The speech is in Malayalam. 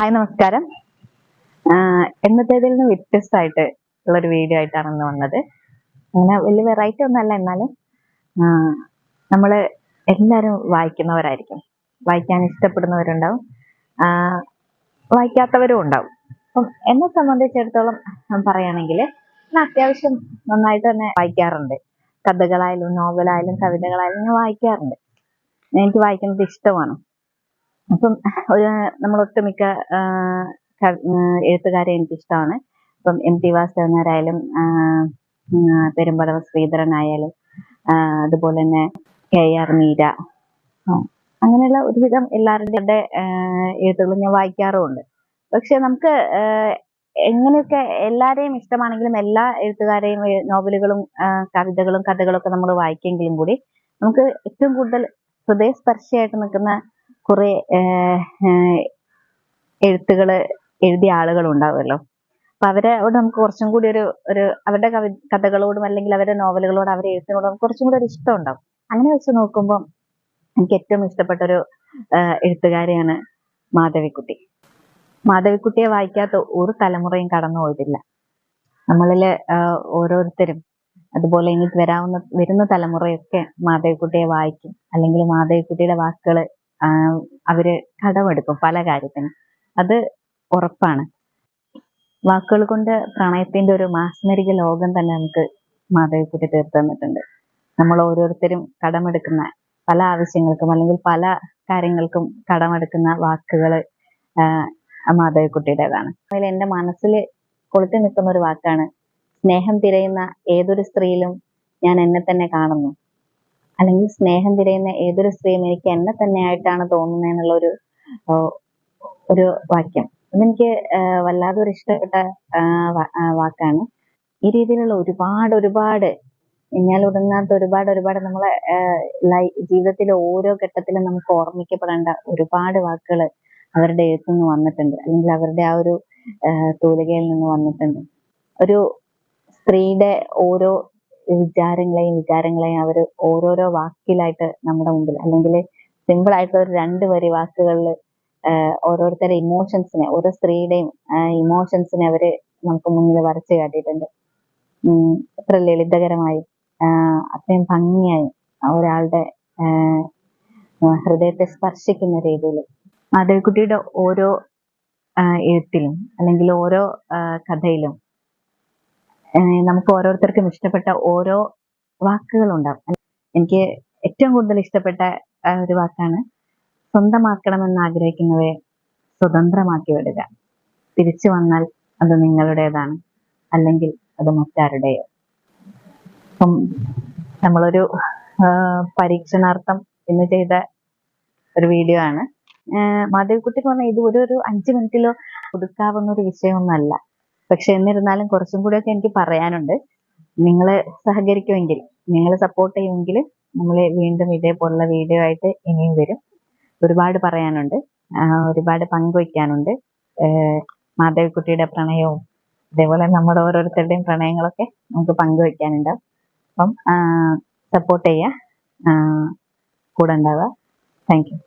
ഹായ് നമസ്കാരം. എന്നത്തേതിൽ നിന്ന് വ്യത്യസ്തമായിട്ട് ഉള്ളൊരു വീഡിയോ ആയിട്ടാണ് ഇന്ന് വന്നത്. അങ്ങനെ വലിയ വെറൈറ്റി ഒന്നല്ല എന്നാലും നമ്മൾ എല്ലാവരും വായിക്കുന്നവരായിരിക്കും. വായിക്കാൻ ഇഷ്ടപ്പെടുന്നവരുണ്ടാവും. വായിക്കാത്തവരും ഉണ്ടാവും. അപ്പം എന്നെ സംബന്ധിച്ചിടത്തോളം പറയുകയാണെങ്കിൽ ഞാൻ അത്യാവശ്യം നന്നായിട്ട് തന്നെ വായിക്കാറുണ്ട്. കഥകളായാലും നോവലായാലും കവിതകളായാലും ഞാൻ വായിക്കാറുണ്ട്. എനിക്ക് വായിക്കുന്നത് ഇഷ്ടമാണ്. അപ്പം ഒരു നമ്മൾ ഒട്ടുമിക്ക ആഹ് ക- എഴുത്തുകാരെ എനിക്ക് ഇഷ്ടമാണ് ഇപ്പം എം ടി വാസുദേവനാരായാലും പെരുമ്പടവ ശ്രീധരനായാലും ആയാലും അതുപോലെ തന്നെ കെ ആർ മീര. അങ്ങനെയുള്ള ഒരുവിധം എല്ലാവരുടെ എഴുത്തുകളും ഞാൻ വായിക്കാറുമുണ്ട്. പക്ഷെ നമുക്ക് എങ്ങനെയൊക്കെ എല്ലാവരെയും ഇഷ്ടമാണെങ്കിലും എല്ലാ എഴുത്തുകാരെയും നോവലുകളും കവിതകളും കഥകളും ഒക്കെ നമ്മൾ വായിക്കെങ്കിലും കൂടി നമുക്ക് ഏറ്റവും കൂടുതൽ ഹൃദയസ്പർശിയായിട്ട് നിൽക്കുന്ന കുറെ എഴുത്തുകൾ എഴുതിയ ആളുകൾ ഉണ്ടാവുമല്ലോ അപ്പൊ അവരോട് നമുക്ക് കുറച്ചും കൂടി ഒരു ഒരു അവരുടെ കവി കഥകളോടും അല്ലെങ്കിൽ അവരുടെ നോവലുകളോടും അവരുടെ എഴുത്തിനോടും കുറച്ചും കൂടി ഒരു ഇഷ്ടം ഉണ്ടാവും. അങ്ങനെ വെച്ച് നോക്കുമ്പോൾ എനിക്ക് ഏറ്റവും ഇഷ്ടപ്പെട്ട ഒരു എഴുത്തുകാരിയാണ് മാധവിക്കുട്ടി. മാധവിക്കുട്ടിയെ വായിക്കാത്ത ഒരു തലമുറയും കടന്നു പോയിട്ടില്ല. നമ്മളിൽ ഓരോരുത്തരും അതുപോലെ ഇനി വരാവുന്ന വരുന്ന തലമുറയൊക്കെ മാധവിക്കുട്ടിയെ വായിക്കും. അല്ലെങ്കിൽ മാധവിക്കുട്ടിയുടെ വാക്കുകൾ അവർ കടമെടുക്കും പല കാര്യത്തിനും. അത് ഉറപ്പാണ്. വാക്കുകൾ കൊണ്ട് പ്രണയത്തിന്റെ ഒരു മാസ്മരിക ലോകം തന്നെ നമുക്ക് മാധവിക്കുട്ടി തീർത്തു തന്നിട്ടുണ്ട്. നമ്മൾ ഓരോരുത്തരും കടമെടുക്കുന്ന പല ആവശ്യങ്ങൾക്കും അല്ലെങ്കിൽ പല കാര്യങ്ങൾക്കും കടമെടുക്കുന്ന വാക്കുകൾ മാധവിക്കുട്ടിയുടേതാണ് അതിൽ എന്റെ മനസ്സിൽ കൊളുത്തി നിൽക്കുന്ന ഒരു വാക്കാണ് സ്നേഹം തിരയുന്ന ഏതൊരു സ്ത്രീയിലും ഞാൻ എന്നെ തന്നെ കാണുന്നു. അല്ലെങ്കിൽ സ്നേഹം തിരയുന്ന ഏതൊരു സ്ത്രീയും എനിക്ക് എന്നെ തന്നെയായിട്ടാണ് തോന്നുന്നത് എന്നുള്ള ഒരു ഒരു വാക്യം. അതെനിക്ക് ആ, വല്ലാതെ ഒരു ഇഷ്ടപ്പെട്ട വാക്കാണ്. ഈ രീതിയിലുള്ള ഒരുപാട് ഒരുപാട് ഞാൻ ഉടങ്ങാത്ത ഒരുപാട് ഒരുപാട് നമ്മളെ ജീവിതത്തിലെ ഓരോ ഘട്ടത്തിലും നമുക്ക് ഓർമ്മിക്കപ്പെടേണ്ട ഒരുപാട് വാക്കുകൾ അവരുടെ എഴുത്തു നിന്ന് വന്നിട്ടുണ്ട്. അല്ലെങ്കിൽ അവരുടെ ആ ഒരു തൂലികയിൽ നിന്ന് വന്നിട്ടുണ്ട്. ഒരു സ്ത്രീയുടെ ഓരോ വിചാരങ്ങളെയും വിചാരങ്ങളെയും അവർ ഓരോരോ വാക്കിലായിട്ട് നമ്മുടെ മുമ്പിൽ അല്ലെങ്കിൽ സിമ്പിൾ ആയിട്ടുള്ള ഒരു രണ്ട് വരി വാക്കുകളിൽ ഓരോരുത്തരുടെ ഇമോഷൻസിനെ ഓരോ സ്ത്രീയുടെയും ഇമോഷൻസിനെ അവർ നമുക്ക് മുന്നിൽ വരച്ചു കാട്ടിയിട്ടുണ്ട്. ഉം എത്ര ലളിതകരമായും. അത്രയും ഭംഗിയായും ഒരാളുടെ ഹൃദയത്തെ സ്പർശിക്കുന്ന രീതിയിൽ മാധവിക്കുട്ടിയുടെ ഓരോ എഴുത്തിലും അല്ലെങ്കിൽ ഓരോ കഥയിലും നമുക്ക് ഓരോരുത്തർക്കും ഇഷ്ടപ്പെട്ട ഓരോ വാക്കുകളുണ്ടാവും. എനിക്ക് ഏറ്റവും കൂടുതൽ ഇഷ്ടപ്പെട്ട ഒരു വാക്കാണ് സ്വന്തമാക്കണമെന്ന് ആഗ്രഹിക്കുന്നവയെ സ്വതന്ത്രമാക്കി വിടുക. തിരിച്ചു വന്നാൽ അത് നിങ്ങളുടേതാണ് അല്ലെങ്കിൽ അത് മറ്റാരുടെയോ? അപ്പം നമ്മളൊരു പരീക്ഷണാർത്ഥം ഇന്ന് ചെയ്ത ഒരു വീഡിയോ ആണ്. മാധവിക്കുട്ടി പറഞ്ഞ ഇത് ഒരു ഒരു അഞ്ച് മിനിറ്റിലോ പുതുക്കാവുന്ന ഒരു വിഷയമൊന്നുമല്ല. പക്ഷെ എന്നിരുന്നാലും കുറച്ചും കൂടിയൊക്കെ എനിക്ക് പറയാനുണ്ട്. നിങ്ങൾ സഹകരിക്കുമെങ്കിൽ നിങ്ങൾ സപ്പോർട്ട് ചെയ്യുമെങ്കിൽ നമ്മൾ വീണ്ടും ഇതേപോലുള്ള വീഡിയോ ആയിട്ട് ഇനിയും വരും. ഒരുപാട് പറയാനുണ്ട്. ഒരുപാട് പങ്കുവയ്ക്കാനുണ്ട് മാധവിക്കുട്ടിയുടെ പ്രണയവും അതേപോലെ നമ്മുടെ ഓരോരുത്തരുടെയും പ്രണയങ്ങളൊക്കെ നമുക്ക് പങ്കുവയ്ക്കാനുണ്ടാവും അപ്പം സപ്പോർട്ട് ചെയ്യുക. കൂടെ ഉണ്ടാവുക. Thank you